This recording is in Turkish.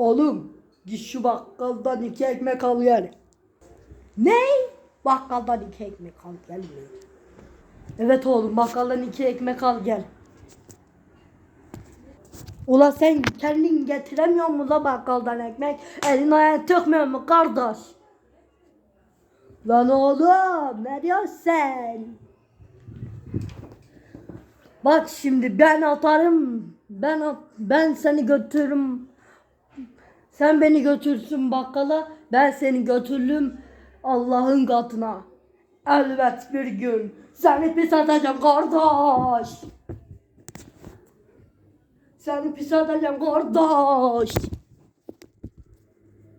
Oğlum git şu bakkaldan iki ekmek al gel. Ne? Bakkaldan iki ekmek al gel? Evet oğlum bakkaldan iki ekmek al gel. Ula sen kendin getiremiyor musun la bakkaldan ekmek? Elin ayağın tıkmıyor mu kardeş? Lan oğlum ne diyorsun sen? Bak şimdi ben atarım. Ben at, ben seni götürürüm. Sen beni götürsün bakkala. Ben seni götürürüm Allah'ın katına. Elbet bir gün seni pis atacağım kardeş. Seni pis atacağım kardeş.